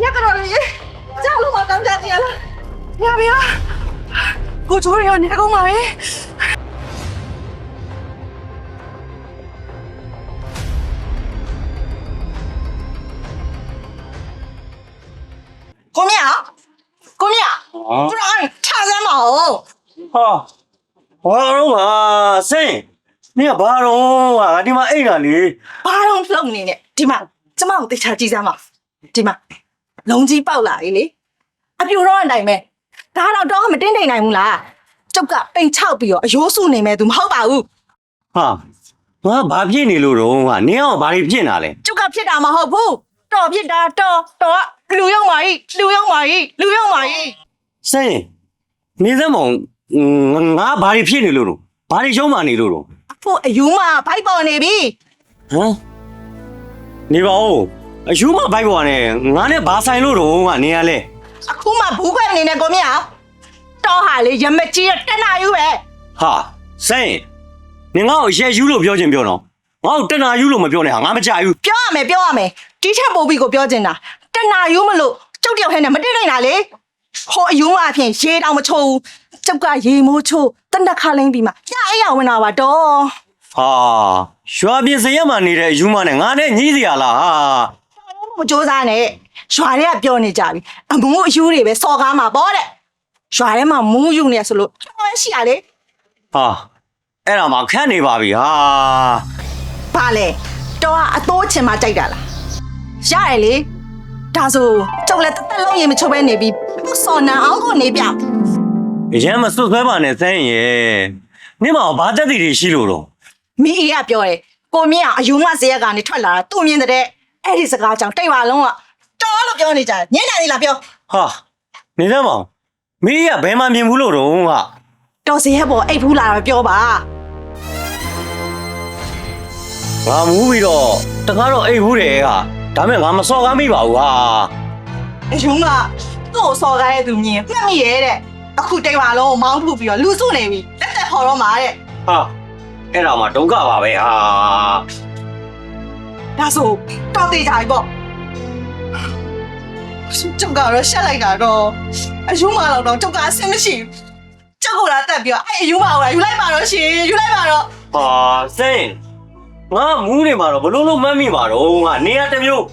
ညကတော့လေကြောက်လို့မကောင်းကြသေးလားညဗျာကိုချိုးရနေကုန်ပါပဲကိုမြကိုမြဟာသူတို့အဲ့ထားစမ်းပါဦးဟာဘာတော့မစိန်နင်ကဘာတော့ဟာဒီမှာအိတ်တာလေဘာတော့ဖုန်းနေနဲ့ဒီမှာကျမကိုတေချာကြည့်စမ်းပါဒီမှာ လုံးကြီးပေါက်လာပြီလေအပြူတော့အတိုင်းပဲဒါတော့တော့မတင်းတိမ်နိုင်ဘူးလားကျုပ်ကပိန်ချောက်ပြီးတော့အယိုးစုနေမဲ့သူမဟုတ်ပါဘူး ဟာငါဘာဖြစ်နေလို့တော့ဟာနင်ကဘာတွေဖြစ်နေတာလဲ ကျုပ်ကဖြစ်တာမဟုတ်ဘူးတော်ဖြစ်တာတော်တော်ကလူရောက်ပါ ਈ လူရောက်ပါ ਈ လူရောက်ပါ ਈ စိန်နေစမ်းမောင်ငါဘာတွေဖြစ်နေလို့တော့ဘာတွေရှုံးမှနေလို့တော့ အဖို့အယူမဘိုက်ပေါ်နေပြီ ဟမ်နေပါဦး အယူမဘိုက်ပေါ်နဲ့ငါနဲ့ဘာဆိုင်လို့တော့ဟာနင်ကလဲအခုမှဘူးခွက်အနေနဲ့ကိုမြတော်ဟာလေရမကြီးရတက်နာယူပဲဟာစိန်နင်ငါ့ကိုရဲယူလို့ပြောချင်ပြောတော့ငါ့ကိုတနာယူလို့မပြောနဲ့ဟာငါမကြိုက်ဘူးပြောရမယ်ပြောရမယ်ဒီထက်ပိုပြီးကိုပြောချင်တာတက်နာယူမလို့ကျုပ်တယောက်ထဲနဲ့မတက်နိုင်တာလေဟောအယူမအဖြစ်ရေတောင်မချိုးဘူးကျုပ်ကရေမိုးချိုးတနက်ခါလိမ့်ပြီးမှညအိယာဝင်တာပါတော့ဟာရွာပြင်စရက်မှာနေတဲ့အယူမနဲ့ငါနဲ့ညီးစရာလားဟာ မစူးစားနဲ့ရွာထဲကပြောနေကြပြီအမူအယူတွေပဲစော်ကားမှာပေါ့တဲ့ရွာထဲမှာမူးယူနေရဆိုလို့ဟောရှိရလေဟာအဲ့ဒါမှခန့်နေပါပြီဟာဘာလဲတော့ကအတိုးချင်မှကြိုက်တာလားရတယ်လေဒါဆိုကျုပ်လည်းတစ်သက်လုံးရင်မချိုးပဲနေပြီးစော်နံအောင်ကိုနေပြအရင်မစွတ်ဆွဲပါနဲ့စမ်းရဲ့နင့်မဘာတက်တည်တွေရှိလို့တော့မိအေးကပြောတယ်ကိုမြင့်အောင်အယူမဇေယျကနေထွက်လာတာသူ့မြင်တဲ့ အဲ့ဒီစကားကြောင့်တိတ်ပါလုံးကတော်လို့ပြောနေကြတယ်ညနေနေလားပြောဟာနေစမ်းမောင်မင်းကဘယ်မှမြင်ဘူးလို့တော့ဟာတော်ဇေယျပေါ်အိတ်ဖူးလာတာပဲပြောပါငါမူးပြီးတော့တကားတော့အိတ်ဘူးတယ်ဟာဒါမဲ့ငါမစော်ကားမိပါဘူးဟာအယူမသူ့ကိုစော်ကားတဲ့သူမြင်မှတ်မိရဲ့တဲ့အခုတိတ်ပါလုံးကိုမောင်းထုတ်ပြီးတော့လူစုနေပြီလက်သက်ခေါ်တော့မှာတဲ့ဟာအဲ့ဒါမှဒုက္ခပါပဲဟာ ဒါဆိုတော်သေးကြပြီပေါ့ကျုပ်ကတော့ရှက်လိုက်တာတော့အယူမတော့တော့ကျုပ်ကအဆင်မရှိဘူးကျုပ်ကလာတက်ပြီးတော့အဲ့အယူမကိုယူလိုက်ပါတော့ရှင်ယူလိုက်ပါတော့ဟာစိန်ငါမူးနေမှာတော့ဘလို့လို့မှတ်မိမှာတော့ဟာနေရတစ်မျိုး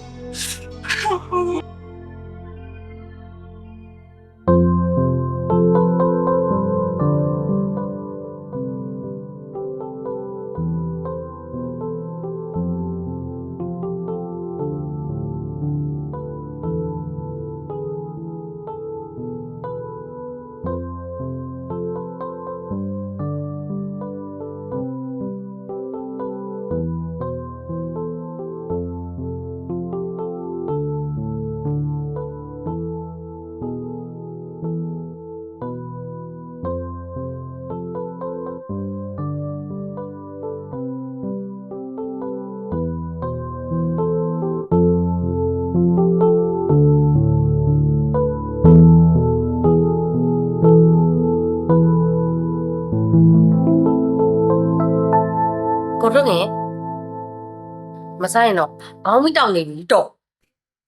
မဆိုင်တော့ခေါင်းမိတောင်နေပြီတော့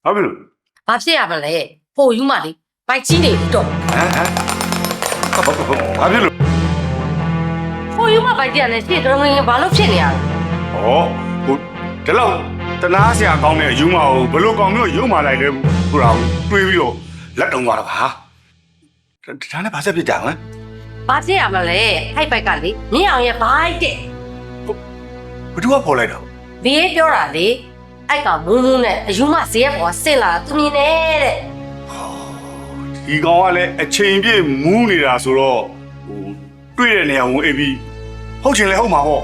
ဘာဖြစ်လို့ဘာဖြစ်ရမလဲပိုယူမလေးပိုက်ကြီးနေပြီတော့ဟမ်ဟမ်ဘာဘာဘာဘာဖြစ်လို့ပိုယူမပိုက်ကြီးရတယ်ရှေ့တော်ငယ်ဘာလို့ဖြစ်နေရလဲဩဟိုဒီလောက်တနာဆရာကောင်းတဲ့အယူမအောင်ဘလို့ကောင်းမျိုးရုံမာလိုက်လဲဟိုရာတွေးပြီးတော့လက်တုံသွားတာပါဒါနဲ့ဘာဆက်ဖြစ်ကြဟမ်ဘာဖြစ်ရမလဲဟိုက်ပိုက်ကလေမြင်းအောင်ရဲ့ဘိုက်တဲ့ဘသူကပေါ်လိုက်တာ ဘေးပြောတာလေအိုက်ကမုံမုံနဲ့အယူမဈေးပေါ်ဆင့်လာတာသူမြင်နေတဲ့ဒီကောင်ကလည်းအချိန်ပြည့်မူးနေတာဆိုတော့ဟိုတွေ့တဲ့နေရာဝင်အေးပြီးဟုတ်ချင်လဲဟုတ်မှာဟော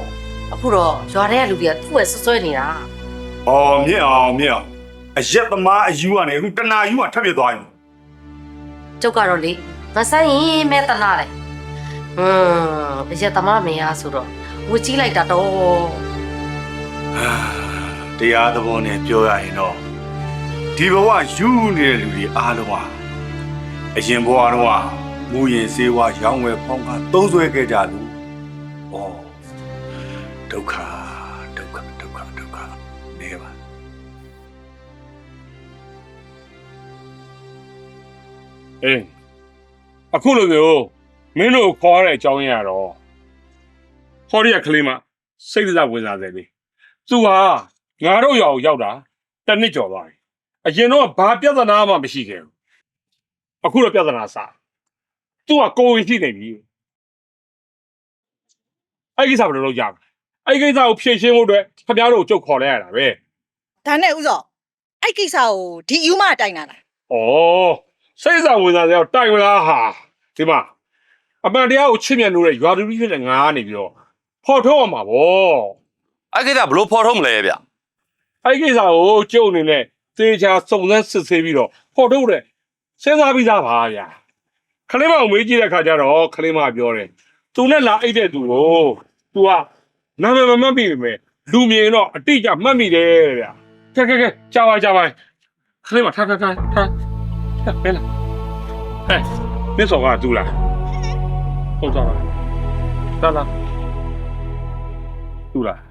အခုတော့ရွာထဲကလူတွေကသူ့ရဲ့ဆွဆွဲနေတာဩမြင့်အောင်မြင့်အောင်အရက်သမားအယူကနေအခုတနာယူကထပ်ပြသွားရင်ကျုပ်ကတော့လေမဆိုင်ရင်မဲတနာတယ်ဟွန်းအရက်သမားမင်းအားဆိုတော့ဝစ်ကြီးလိုက်တာတော့ အာတရားသဘောနဲ့ပြောရရင်တော့ဒီဘဝယူနေတဲ့လူတွေအားလုံးဟာအရင်ဘဝတော့မူရင်စေဝါရောင်းဝယ်ဖောင်းကားသုံးဆွဲခဲ့ကြလူဩဒုက္ခဒုက္ခဒုက္ခဒုက္ခနေပါအေးအခုလိုမျိုးမင်းတို့ခေါ်ရတဲ့အကြောင်းရင်းကတော့ဟောရီကကလေးမစိတ်ဒဇဝင်စားတယ်လေ သူဟာငါတို့ရောက်ရောက်တာတစ်နှစ်ကျော်သွားပြီအရင်တော့ဘာပြဿနာမှမရှိခဲ့ဘူးအခုတော့ပြဿနာစားသူကကိုယ်ဝင်ရှိနေပြီအဲ့ဒီကိစ္စဘယ်လိုလုပ်ကြမလဲအဲ့ဒီကိစ္စကိုဖြေရှင်းဖို့အတွက်ခင်ဗျားတို့ကိုကြုတ်ခေါ်လိုက်ရတာပဲဒါနဲ့ဥစောအဲ့ကိစ္စကိုဒီယူမတိုင်တာလား။ဩစိတ်ဆောင်ဝင်စားတဲ့တိုင်ဝင်သားဟာဒီမှာအမှန်တရားကိုချစ်မြတ်လို့တဲ့ရွာသူကြီးဖြစ်တဲ့ငါကနေပြီးတော့ဖော်ထုတ်အောင်ပါဗော အဲ့ကိစ္စဘလို့ဖော်ထုတ်မလဲဗျ။အဲ့ဒီကိစ္စကိုကျုပ်အနေနဲ့သေချာစုံစမ်းစစ်ဆေးပြီးတော့ဖော်ထုတ်တဲ့စဉ်းစားပြီးသားပါဗျာ။ခလေးမကိုမေးကြည့်တဲ့အခါကျတော့ခလေးမကပြောတယ်။ तू နဲ့လာအိတ်တဲ့သူကို तू ကနာမည်မမှတ်မိပေမဲ့လူမြင်တော့အတိအကျမှတ်မိတယ်တဲ့ဗျာ။ကဲကဲကဲကြာပါကြာပါခလေးမထားထားထားထားထားပဲလားဟဲ့မင်းစောကသူ့လားဟုတ်တော့လားလာလာသူ့လား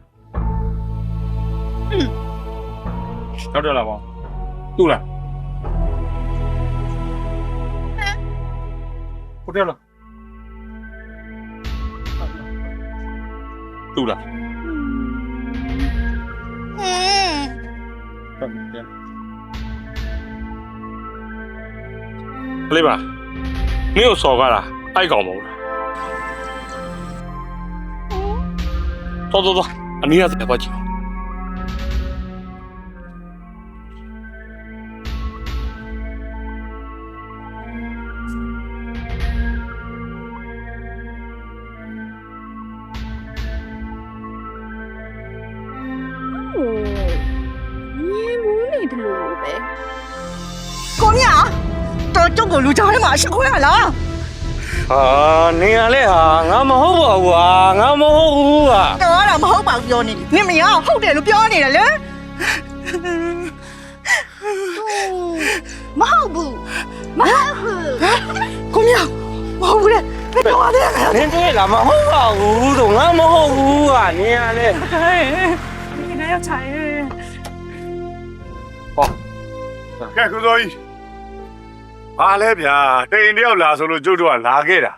ဟုတ်တယ်လားဘောသူ့လားဟုတ်တယ်လားသူ့လားဟင်းဟုတ်တယ်ကလေးပါမင်းကိုစော်ကားတာအိုက်ကောင်မဟုတ်လားတော်တော်တော်အနည်းရတဲ့ဘာကြီးကို အရှိခွဲရလား ဟာနေရလဲဟာငါမဟုတ်ပါဘူးဟာငါမဟုတ်ဘူးဟာ တော်ရတာမဟုတ်ပါဘူးပြောနေတယ်နင်မရဟုတ်တယ်လို့ပြောနေတယ်လေမဟုတ်ဘူးမဟုတ်ဘူးကိုမြမဟုတ်ဘူးလေဘယ်တော့လဲ နင်းတွေ့လားမဟုတ်ပါဘူးဆိုငါမဟုတ်ဘူးဟာနေရလဲ 你那要踩人。 ကဲကုသောကြီး ဘာလဲဗျာတိန်တယောက်လာဆိုလို့ကျုပ်တို့ကလာခဲ့တာ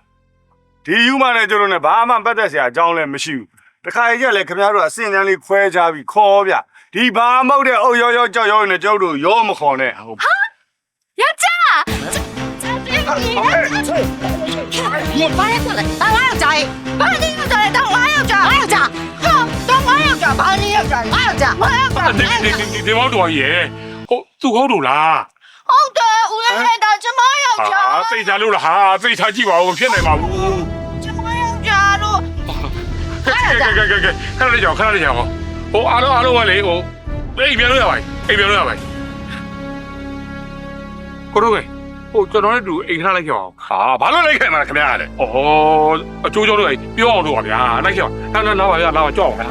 ဒီယူမနဲ့ကျုပ်တို့နဲ့ဘာမှပတ်သက်စရာအကြောင်းလည်းမရှိဘူးတခါကြီးကလည်းခင်ဗျားတို့အစင်တန်းလေးခွဲချပြီးခေါ်ဗျဒီဘာမဟုတ်တဲ့အုပ်ရောရောကြောက်ရောနဲ့ကျုပ်တို့ရောမခေါ်နဲ့ဟုတ် 你妈呀，过来，当我要摘，把你要摘，当我要摘，我要摘，哼，当我要摘，把你要摘，我要摘，我要摘， ဒီဒီဒီဒီမောင်တော်ကြီးရေဟုတ်သူ ဟုတ်တယ်ဦးရဲဟဲ့တာကျမယောက်ျားအာသိချာလို့လားဟာသိချာကြည့်ပါဦးမဖြစ်နိုင်ပါဘူးကျမယောက်ျားတို့အဲ့ဒါကဲကဲကဲခဏလေးကြောင်ခဏလေးကြောင်ဟိုအားလုံးအားလုံးကလေဟိုအိမ်ပြန်လို့ရပါပြီအိမ်ပြန်လို့ရပါပြီကိုတော့ကဲဟိုကျွန်တော်တို့တူအိမ်ခဏလိုက်ခဲ့အောင်ဟာဘာလို့လိုက်ခဲ့မှာခင်ဗျားလဲဩအချိုးချိုးတို့ကပြောအောင်တို့ပါဗျာလိုက်ခဲ့အောင်နောက်နောက်ပါဗျာနောက်ပါကြောက်ပါ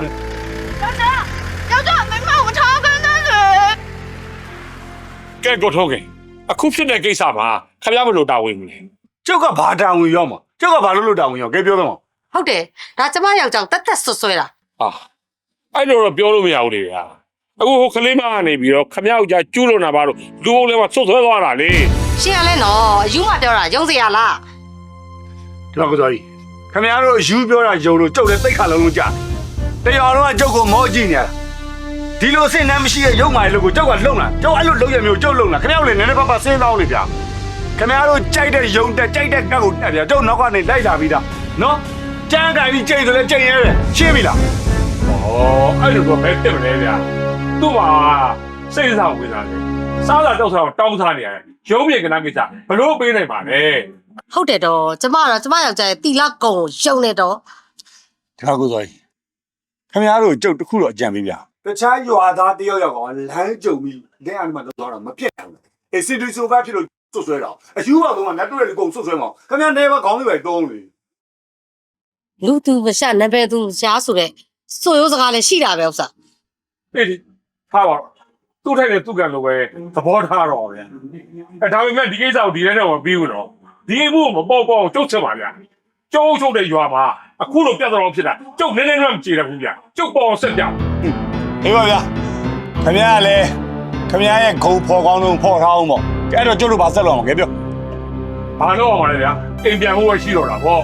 ကဲကိုထုတ်ခင်အခုဖြစ်တဲ့ကိစ္စမှာခင်ဗျားဘယ်လိုတာဝန်မလဲကျုပ်ကဘာတာဝန်ရောက်မှာကျုပ်ကဘာလို့လို့တာဝန်ရောက်ကဲပြောတော့ဟုတ်တယ်ဒါကျမယောက်ျောက်တက်တက်ဆွဆွဲတာဟာအဲ့လိုတော့ပြောလို့မရဘူးလေဗျာအခုဟိုကလေးမကနေပြီးတော့ခမယောက်ကြာကျူးလို့နာပါတော့လူအုပ်ထဲမှာဆွတ်ဆွဲသွားတာလေရှင်ကလည်းနော်အယူမပြောတာရုံးစရာလားဒီမှာကုသောကြီးခင်ဗျားတို့အယူပြောတာယုံလို့ကျုပ်လည်းသိခါလုံးလုံးကြာတရားလုံးကကျုပ်ကိုမောကြည့်နေရတာ ဒီလိုစင်နှမ်းမရှိတဲ့ရုပ်မာရီလို့ကိုကျုပ်ကလုံလာကျုပ်အဲ့လိုလုံရမျိုးကျုပ်လုံလာခင်ဗျားတို့လည်းနည်းနည်းပါးပါးစဉ်းစားအောင်လေဗျာခင်ဗျားတို့ကြိုက်တဲ့ယုံတက်ကြိုက်တဲ့ကတ်ကိုတက်ဗျာကျုပ်နောက်ကနေလိုက်လာပြီးသားနော်ကြမ်းကြိုင်ပြီးကြိတ်ဆိုလဲကြိတ်ရဲတယ်ရှင်းပြီလားဩအဲ့လိုတော့ဘယ်ဖြစ်မလဲဗျာသူ့မှာစိတ်ဆောင်ဝင်လာတယ်စားတာတောက်စားတောင်းစားနေရတယ်ရုံးမြေကနာကိစ္စဘလို့ပေးနိုင်ပါလဲဟုတ်တယ်တော့ကျမကတော့ကျမယောက်ျားရဲ့တီလာကုံကိုယုံနေတော့ဒီမှာကိုစောကြီးခင်ဗျားတို့ကျုပ်တစ်ခုတော့အကြံပေးဗျာ တခြားရွာသားတယောက်ယောက်ကလမ်းကြုံပြီးလက်အားမှာတော့တော့မပြတ်နိုင်ဘူးအေးစစ်တူဆိုဘဖြစ်လို့စွတ်ဆွဲတာအယူပါတော့ကလက်တွေ့လေးကုန်စွတ်ဆွဲမအောင်ခင်ဗျားနေပါခေါင်းလေးပဲတုံးလေလူသူမရှာနံပါတ်သူရှားဆိုတဲ့ဆိုရိုးစကားလည်းရှိတာပဲဥစ္စာအေးဒီထားပါတော့သူ့ထိုက်တဲ့သူ့ကံလိုပဲသဘောထားတော့ဗျာအဲဒါပေမဲ့ဒီကိစ္စကိုဒီထဲတော့မပြီးဘူးနော်ဒီအမှုကိုမပေါ့ပေါ့ကျုပ်ချက်ပါဗျာကျုပ်ချုပ်တဲ့ရွာမှာအခုလိုပြဿနာဖြစ်တာကျုပ်နည်းနည်းတော့မကြည့်ရဘူးဗျာကျုပ်ပေါ်ဆက်ပြ အေးပါဗျာခင်ဗျားလည်းခင်ဗျားရဲ့ဂုံဖော်ကောင်းလုံးဖော်ထားအောင်ပေါ့ကဲအဲ့တော့ကျုပ်တို့ဘာဆက်လုပ်အောင်ကဲပြောဘာလို့အောင်လဲဗျာအိမ်ပြန်ဖို့ပဲရှိတော့တာပေါ့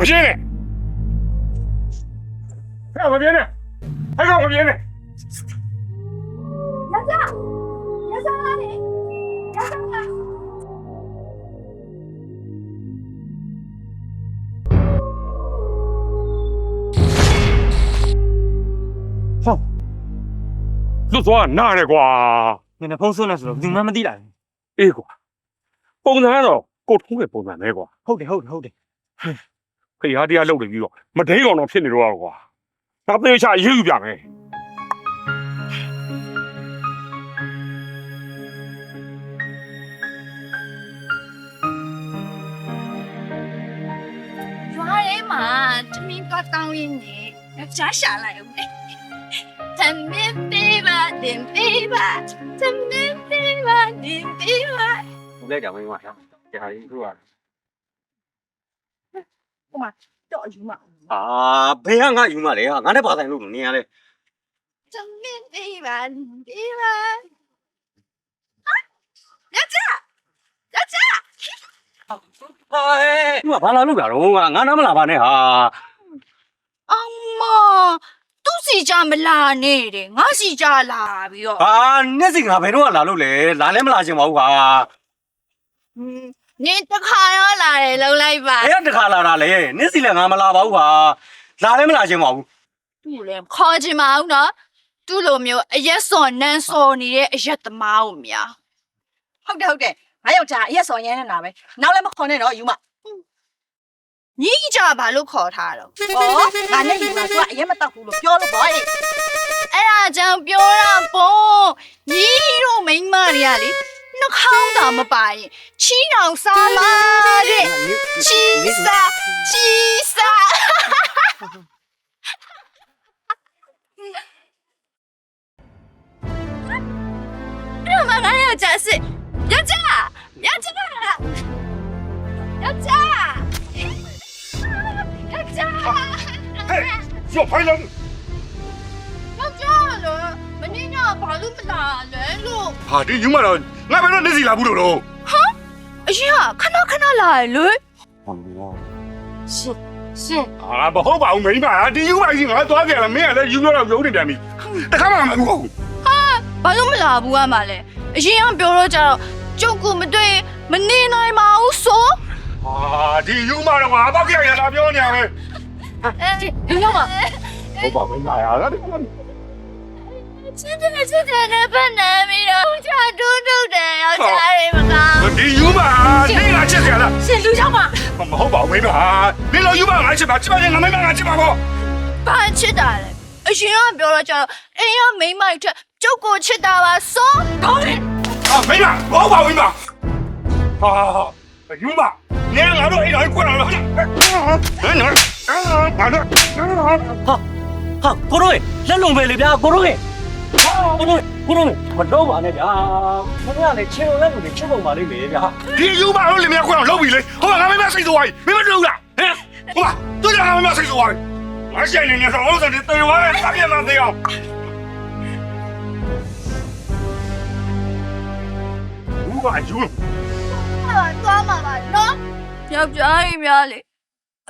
မပြေးနဲ့ဟဲ့မပြေးနဲ့ဟဲ့ကောင်မပြေးနဲ့လွတ်သွားနားတယ်ကွာနင်ဖုံးဆွနေဆိုတော့ဘူးမှမသိလိုက်အေးကွာပုံစံကတော့ကိုထုံးရဲ့ပုံစံပဲကွာဟုတ်တယ်ဟုတ်တယ်ဟုတ်တယ် ဖေဟာတရားလုပ်နေပြီးတော့မဒိန်းကောင်တော့ဖြစ်နေတော့ကွာဒါသေချာရေးယူပြမယ်ရွာထဲမှာတမင်းသွားတောင်းရင်းနေယောက်ျားရှာလိုက်အောင်လေတမင်းပေးပါတင်ပေးပါတမင်းပေးပါတင်ပေးပါဘူးလိုက်ကြမင်းကကြာရင်သူက တော့အယူမအာဘယ်ကငါယူမလဲဟာငါနဲ့ဘာဆိုင်လို့နင်ရလဲတမင်းပေးပါပေးပါဟာယောက်ျားယောက်ျားဟာဟဲ့သူကဘာလာလို့ကြတော့ငါငါနားမလာပါနဲ့ဟာအမသူစီကြမလာနဲ့တဲ့ငါစီကြလာပြီးတော့ဟာနဲ့စီငါဘယ်တော့လာလို့လဲလာလဲမလာချင်ပါဘူးဟာ နင်တခါရောလာတယ်လုံလိုက်ပါအဲ့တခါလာတာလေနဲ့စီလည်းငါမလာပါဘူးဟာလာလဲမလာချင်ပါဘူးသူ့လည်းခေါ်ချင်မအောင်နော်သူ့လိုမျိုးအရက်စော်နန်းစော်နေတဲ့အရက်သမားကိုမြာဟုတ်တယ်ဟုတ်တယ်ငါယောက်ျားအရက်စော်ရမ်းနေတာပဲနောက်လည်းမခေါ်နဲ့တော့ယူမညီကြဘာလို့ခေါ်ထားတော့ဩငါနဲ့ယူမှာသူကအရက်မတောက်ဘူးလို့ပြောလို့ပေါ့အေးအဲ့ဒါကြောင့်ပြောတာပေါ့ညီတို့မိန်းမတွေကလေ နှာခေါင်းသာမပါရင်ချီးတောင်စားလာတဲ့ချီးစားချီးစားအဲ့မငါယောက်ျားစစ်ယောက်ျားယောက်ျားယောက်ျား မင်းညဘာလို့မလာလဲလို့ဟာဒီယူမတော့ငါဘယ်တော့နေစီလာဘူးလို့တော့အရင်ကခဏခဏလာလေရှင်ရှင်ဟာမဟုတ်ပါဘူးမိန်းမဟာဒီယူမကြီးငါသွားကြလားမင်းကလည်းယူပြောတော့ယုံနေပြန်ပြီတခါမှမဟုတ်ဘူးဘာလို့မလာဘူးကမှလဲအရင်ကပြောတော့ကြတော့ကျုပ်ကမတွေ့မနေနိုင်ပါဘူးဆိုဟာဒီယူမတော့ငါတော့ကြရတာပြောနေရမယ်ဒီဒီရောက်မှာဟုတ်ပါမိန်းမဟာငါဒီ ချစ်တယ်ချစ်တယ်နဲ့ဖက်နေပြီးတော့ချာတူးတူးတယ်ယောက်ျားတွေမကောင်းဒီယူမနေလာချက်ကြလားရှင်လူရောက်မှာမဟုတ်ပါဘူးမိန်းမဟာနေလို့ယူမငါချက်ပါချက်ပါငါမိန်းမငါချက်ပါပေါ့ဘာချစ်တာလဲအရင်ကပြောတော့ကြတော့အိမ်ကမိန်းမတွေထက်ကျုပ်ကိုချစ်တာပါဆိုကောင်းတယ်ဟာမိန်းမဟုတ်ပါဘူးမိန်းမဟာယူမနေငါတို့အိမ်တော်ကိုလာလို့ဟဲ့နော်ဘာလို့ဟာကိုရိုးလက်လုံးပဲလေဗျာကိုရိုး ကိုရိုးကိုရိုးမတော့ပါနဲ့ဗျာခင်ဗျားလည်းချင်းလုံးလက်လုံးချင်းပုံပါလိမ့်မယ်ဗျာဒီယူမတို့လင်မခွန်းလောက်ပြီလေဟိုကငါမိန်းမစိတ်ဆိုးသွားပြီမိန်းမတို့လားဟဲ့ဟိုကသူကငါမိန်းမစိတ်ဆိုးသွားပြီငါဆိုင်နေနေတော့ဥစ္စာတွေတေဝါရဲ့တပြက်မှသေးအောင်ဘူးကယူဟာသွားမှာပါနော်ယောက်ျားကြီးများလေ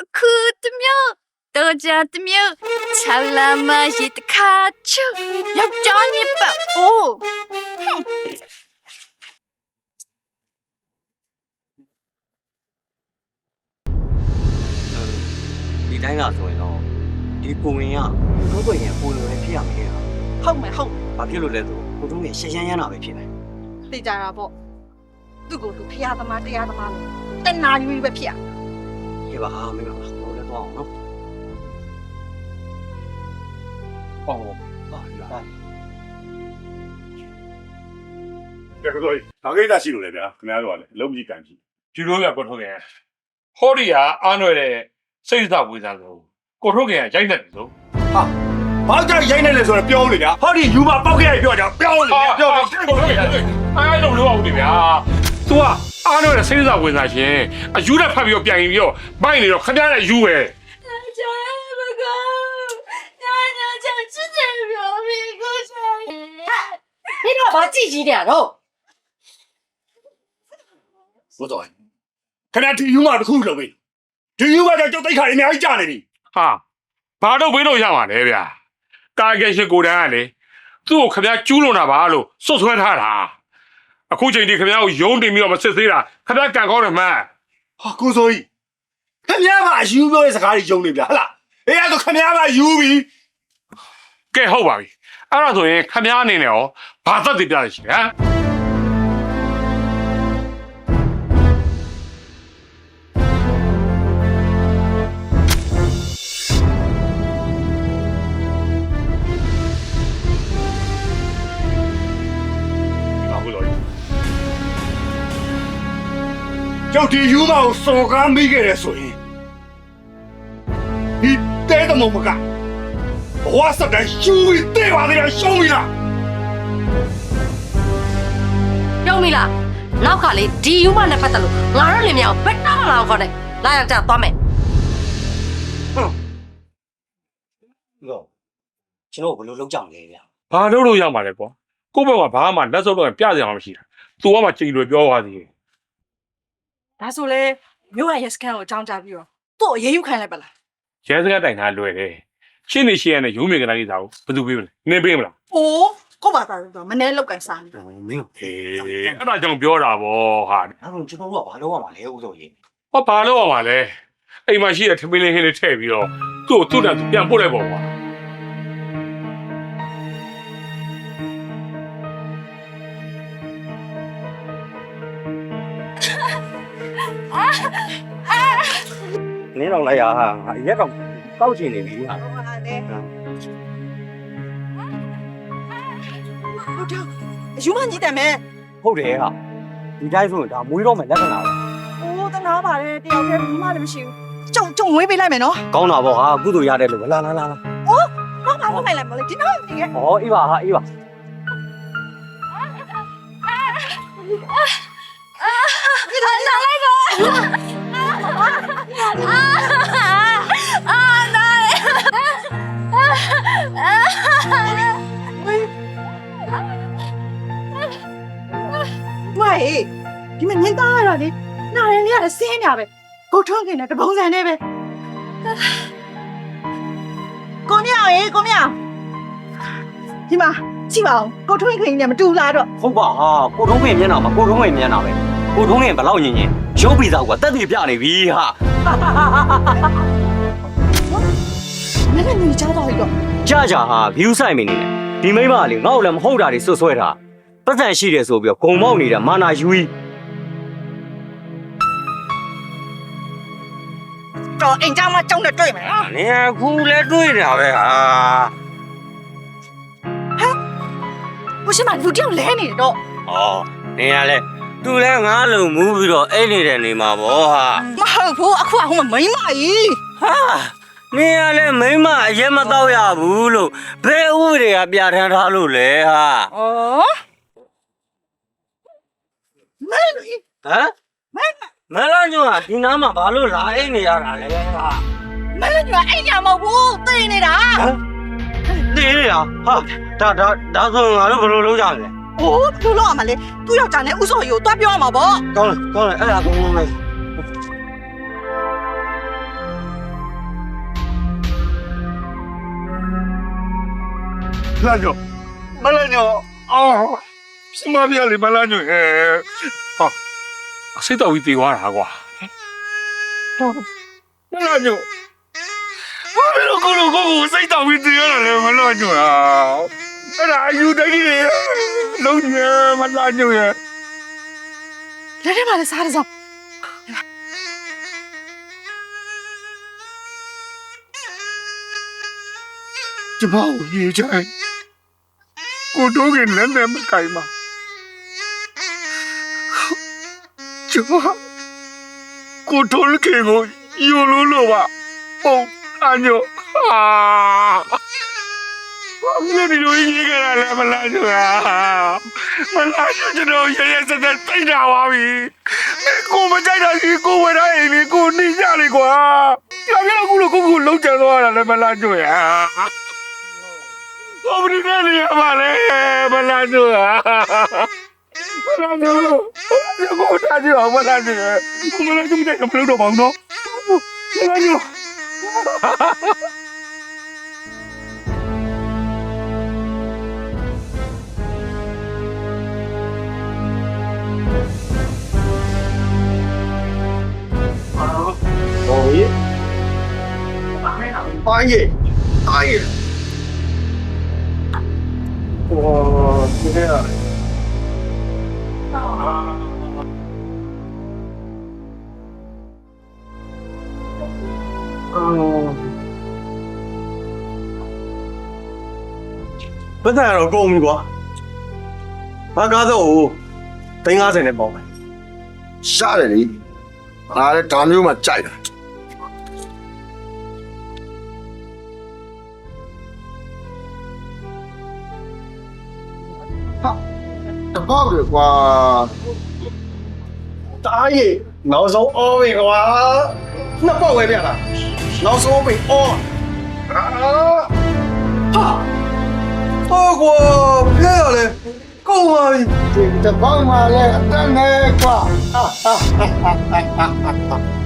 အခုတမျိုး တော့ကြတမျိုးချလာမရှိတခါချူယောက်ျားညစ်ပတ်အိုးဒီတိုင်းကဆိုရင်တော့ဒီပုံရင်ကကိုကိုရင်ပုံလိုပဲဖြစ်ရမယ်ဟာဟုတ်မယ်ဟုတ်ဘာဖြစ်လို့လဲဆိုကိုတို့ရဲ့ရှက်ရမ်းရမ်းတာပဲဖြစ်တယ်သိကြတာပေါ့သူ့ကိုသူဖျားသမားတရားသမားလို့တနာယူပဲဖြစ်ရဒီပါဟာမင်းကဘာလို့လဲတော့အောင်နော် ဟောဟာဒီပါကဲကတော့ဘာကိစ္စရှိလို့လဲဗျာခင်ဗျားတို့ကလည်းအလုံးကြီးကန်ကြည့်ဒီလိုကကိုထုတ်ခင်ဟောဒီကအားနွယ်တဲ့စိတ်သက်ဝေးစားလို့ကိုထုတ်ခင်ကရိုက်နေတယ်ဆိုဘာကြောင့်ရိုက်နေလဲဆိုတော့ပြောလို့ဗျာဟောဒီယူမပေါက်ခဲ့ရပြောကြပြောလို့ဗျာပြောလို့ကိုထုတ်ခင်အားလုံးလို့ဟုတ်တယ်ဗျာ तू ကအားနွယ်တဲ့စိတ်သက်ဝေးစားရှင်အယူနဲ့ဖတ်ပြီးတော့ပြန်ပြီးတော့ဘိုက်နေတော့ခမရတဲ့ယူပဲ ဘာကြည့်ကြီးနေရတော့ဘုတော်ခင်ဗျာဒီယူမတစ်ခုလုံးပြီဒီယူမတော့ကြောက်တိတ်ခါရအများကြီးကြာနေပြီဟာဘာတော့ဘေးလို့ရမှာလဲဗျာကာကယ်ရှိကိုတန်းကလေသူ့ကိုခမရကျူးလွန်တာပါလို့စွတ်ဆွဲထားတာအခုချိန်ဒီခမရကိုယုံတင်ပြီးတော့မစစ်သေးတာခမရကန်ကောင်းတယ်မှန်ဟာကိုစိုးကြီးခင်ဗျားကအယူပြောတဲ့စကားကြီးယုံနေဗျာဟလားအေးအဲ့တော့ခင်ဗျားကယူပြီကဲဟုတ်ပါပြီ အဲ့ဒါဆိုရင်ခမရအနေနဲ့ရောဘာသက်တည်ပြရရှိဟမ်ဘာလို့လဲကျောက်ဒီယူမကိုစော်ကားမိခဲ့တယ်ဆိုရင်ဒီတဲတမုံမက ဘဝစတဲ့ရှူပြီးတဲပါသေးတယ်ရှုံးပြီလားပြုံးပြီလားနောက်ကလေဒီယူမနဲ့ပတ်သက်လို့ငါတို့လင်မြောက်ဘက်တော့မလာခေါ်တယ်လာရကြသွားမယ်တော့ကျွန်တော်ဘယ်လိုလုပ်ကြမလဲဗျာဘာလို့လို့ရမှာလဲကွာကိုယ့်ဘက်ကဘာမှလက်စုပ်တော့ပြစရာမရှိတာသူကမှချိန်လွယ်ပြောသွားသေးတယ်ဒါဆိုလေမြို့ရရက်စကန်ကိုအကြောင်းကြားပြီးတော့သူ့ကိုရေးယူခိုင်းလိုက်ပါလားရဲစကားတိုင်တာလွယ်တယ် ရှင်းနေရှင်းရတဲ့ရုံးမြေကလေးကြီးသားကိုဘယ်သူပေးမလဲနင်းပေးမလား။အိုးကိုပါသားတော့မနေ့လောက်ကန်စားနေမင်းအေးအဲ့ဒါကြောင့်ပြောတာဗောဟာအဲ့တော့ကျွန်တော်တို့ကဘာလုပ်ရမှာလဲဦးစိုးကြီးဟောဘာလို့ရမှာလဲအိမ်မှာရှိတဲ့ထမင်းလေးဟင်းလေးထည့်ပြီးတော့သူ့ကိုသူ့တန်သူပြန်ပို့လိုက်ပေါ့ကွာနင်းတော့လိုက်ရဟာငါရက်တော့တောက်ချင်နေပြီဟာ။ ဟုတ်ပါနဲ့။ဟုတ်တယ်။အယူမညီတယ်မဲဟုတ်တယ်ဟာဒီတိုင်းဆိုရင်ဒါမွေးတော့မယ်လက္ခဏာပဲ။အိုးတနာပါတယ်တယောက်တည်းဘူးမှလည်းမရှိဘူး။ကြုံကြုံဝေးပေးလိုက်မယ်နော်ကောင်းတာပေါ့ဟာကုသိုလ်ရတယ်လို့လာလာလာလာ။ဘာမှမခိုင်းလိုက်မလို့ဒီတော့နေခဲ့ဟောအေးပါဟာအေးပါ။မဟေး တာလေ။နာရင်လေးကလည်းဆင်းနေရပဲ။ကိုထွန်းခင်နဲ့တပုံစံနဲ့ပဲ။ကိုမြောင်ရေကိုမြောင်ဒီမှာကြည့်ပါဦးကိုထွန်းခင်နဲ့မတူလားတော့ဟုတ်ပါဟာကိုထုံးဝင်မျက်နှာမှာကိုထုံးဝင်မျက်နှာပဲကိုထုံးဝင်ဘယ်လောက်ညင်ညင်ရုပ်ပြီးသားကတက်တည်ပြနေပြီဟာနည်းနည်းညီချတော့တော့ကြကြဟာ view ဆိုင်မနေနဲ့ဒီမိမကလေငါ့ကိုလည်းမဟုတ်တာတွေဆွဆွဲတာပတ်စံရှိတယ်ဆိုပြီးတော့ဂုံမောက်နေတဲ့မာနာယူကြီး တော့အိမ်ကြောင်မကြောင်နဲ့တွေ့မယ်နော်နေအခုလည်းတွေးနေတာပဲဟာဘုရှင်မလူတယောက်လဲနေတယ်တော့ဩနေရလဲသူလဲငါ့လုံမူးပြီးတော့အိတ်နေတဲ့နေမှာဗောဟာမဟုတ်ဘူးအခုကဟိုမှာမိန်းမကြီးဟာနေရလဲမိမအရင်မတော့ရဘူးလို့ဘယ်ဥပဒေကပြဋ္ဌာန်းထားလို့လဲဟာဩမင်းကြီးဟမ် မလာညောဒီနားမှာဘာလို့လာအိတ်နေရတာလဲဟာမင်းကြီးကအိမ်ညာမဟုတ်ဘူးသိနေတာနေရဟာဒါဒါဒါဆိုငါတို့ဘယ်လိုလုပ်ကြလဲအိုးဘယ်လိုလုပ်ရမလဲသူ့ယောက်ျားနဲ့ဥစော်ရီကိုတွားပြောရမှာပေါ့ကောင်းတယ်ကောင်းတယ်အဲ့ဒါကောင်းကောင်းပဲလာညောမလာညောအော်စမပြလေမလာညောဟဲ့ဟာ အစိတ်တော်ကြီးတေသွားတာကွာမလာညောဘာလို့ကိုလိုကိုကိုစိတ်တောင်ပြီးတည်ရတာလဲမလို့ညွှန်လားအဲ့ဒါအယူတကြီးတွေလုံးညမလာညွှန်ရလက်ထဲမှာလည်းစားရစောင်းကျမကိုပြေးချိုင်ကိုတို့ကလည်းလည်းမကင်ပါ ကျွန်မကိုထွန်းခင်ကိုယူလို့လို့ပါပုံအညိုဟာဘာမလဲဒီလိုရေးကြတာလဲမလားကျွန်မမလားကျွန်တော်ရရစက်တက်တိတ်တာပါပြီကိုမကြိုက်တာကြီးကိုဝယ်တာအိမ်လေးကိုနှိမ့်ကြလေကွာကြောက်ရကူလို့ကိုကူလုံးချန်သွားတာလဲမလားကျွန်မဘာမလဲနေရပါလဲမလားကျွန်မ 아예 아예 와 그래야. ပတ်သက်ရတော့ကုန်ပြီကွာဘာကားတော့350နဲ့ပေါင်းမယ်ရှားတယ်လေငါလည်းဒါမျိုးမှကြိုက်တာ တပောက်တယ်ကွာတားရေနောက်ဆုံးအော်ပြီကွာနှစ်ပေါက်ပဲပြတာနောက်ဆုံးပြီအော်ဟာဟောကွာဖဲရလေကုန်ပါပြီဒီတပောက်မှလည်းအတန်းနဲ့ကွာဟာဟာဟာဟာ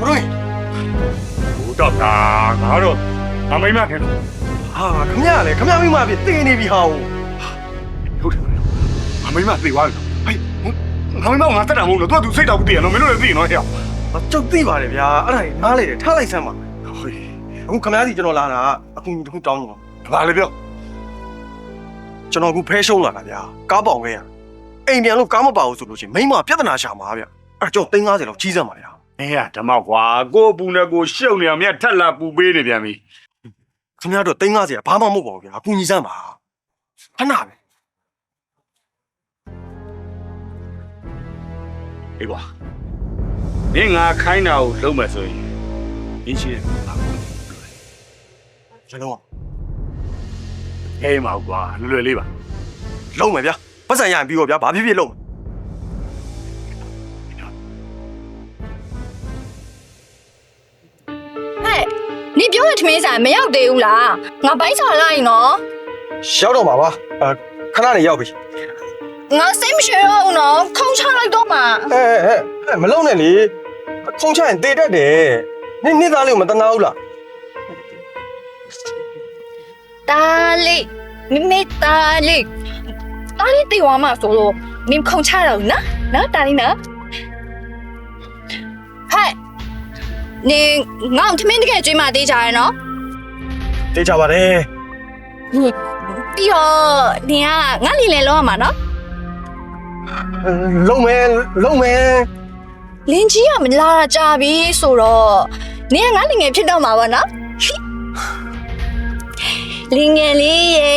ဘရိုဘူးတော့တာငါတော့ငါမိမခင်လို့ဟာခမရလေခမရမိမဖြစ်တင်းနေပြီဟာဟုတ်တယ်ငါမိမသေသွားပြီဟဲ့ငါမိမငါတက်တာမဟုတ်လို့သူကသူစိတ်တောက်ပြီးတည်ရနော်မင်းတို့လည်းသိရနော်ဟဲ့ကြောက်သိပါတယ်ဗျာအဲ့ဒါကြီးနားလေတယ်ထားလိုက်စမ်းပါဟိအခုခမရစီကျွန်တော်လာတာအကူတစ်ခုတောင်းနေပါဘာလဲပြောကျွန်တော်အခုဖဲရှုံးလာတာဗျာကားပေါင်ခဲ့ရအိမ်ပြန်လို့ကားမပါဘူးဆိုလို့ရှိရင်မိမပြဿနာရှာမှာဗျအဲ့ကြောင့်350လောက်ကြီးစမ်းပါဗျာ အေးရဓမောက်ကွာကို့အပူနဲ့ကိုရှုပ်နေအောင်မြတ်ထက်လာပူပေးနေပြန်ပြီခင်ဗျားတို့350ရဘာမှမဟုတ်ပါဘူးဗျာအကူညီစမ်းပါခဏပဲအေးကွာမင်းငါခိုင်းတာကိုလုပ်မယ်ဆိုရင်ရင်းရှိတယ်ဘာလို့ကျွန်တော်အေးမောက်ကွာလွယ်လွယ်လေးပါလုံးမယ်ဗျာပတ်စံရရင်ပြီးတော့ဗျာဘာဖြစ်ဖြစ်လုံးမယ် နေပြောတဲ့ထမင်းဆိုင်မရောက်သေးဘူးလားငါဘိုက်ချလိုက်နော်ရောက်တော့ပါပါအဲခဏနေရောက်ပြီငါစိတ်မရှည်တော့ဘူးနော်ခုံချလိုက်တော့မှာအဲအဲအဲမလုံးနဲ့လေခုံချရင်တေတတ်တယ်နေနေသားလေးကိုမတနာဘူးလားတာလေးမိမိတာလေးတာလေးတေဝါမှာဆိုလို့မင်းခုံချတော့နော်နော်တာလေးနော်ဟဲ့ နေငေါ့ထမင်းတကယ်ကျွေးမှတေးကြရနော်တေးကြပါတယ်ပြီးတော့နေကငါလီလေလောရမှာနော်လုံးမယ်လုံးမယ်လင်းကြီးကမလာတာကြာပြီဆိုတော့နေကငါလင်ငယ်ဖြစ်တော့မှာပါနော်လင်ငယ်လေးရေ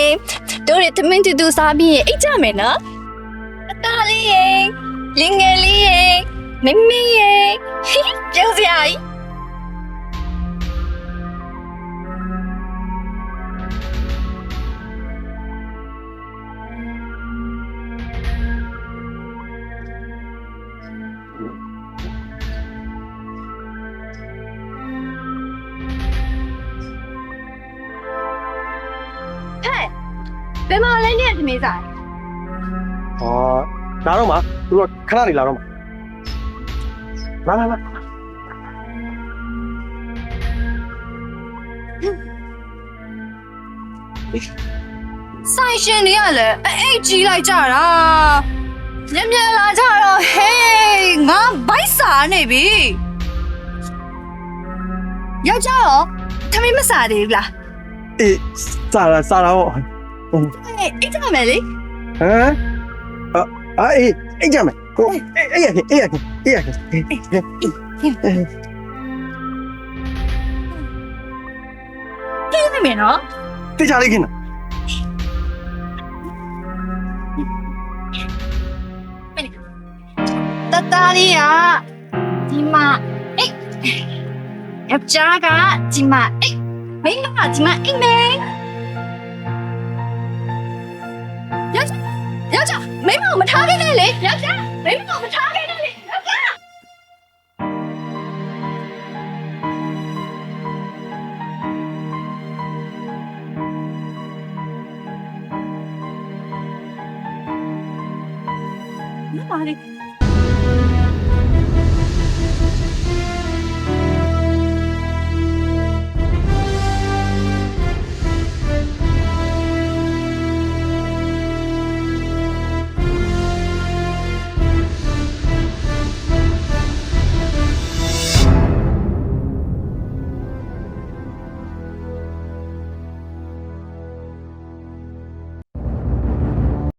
တို့ရတမင်တူတူစားပြီးရင်အိတ်ကြမယ်နော်အသားလေးရေလင်ငယ်လေးရေမင်းမင်းရေကြောက်စရာကြီး ဘယ်မှာလဲเนี่ยသမီးစား။အော်လာတော့မှာသူတို့ခဏနေလာတော့မှာ။လာလာလာဆိုင်ရှင်တွေကလည်းအိတ်ကြီးလိုက်ကြတာ။မြန်မြန်လာကြတော့ဟေးငါဘိုက်စားနေပြီ။ယောက်ျားရောသမီးမစားသေးဘူးလား။အေးစားတာစားတာဟော။ အေးအိတ်ကြမယ်လေဟမ်အာအေးအိတ်ကြမယ်ဟိုအေးရခင်အေးရခင်အေးရခင်ပြေးနေမယ်နော်တေချာလေးခင်တတလေးကဒီမှာအိတ်ယောက်ျားကဒီမှာအိတ်မိန်းမကဒီမှာအိတ်မယ် မိန်းမကိုမထားခဲ့နဲ့လေယောက်ျားမိန်းမကိုမထားခဲ့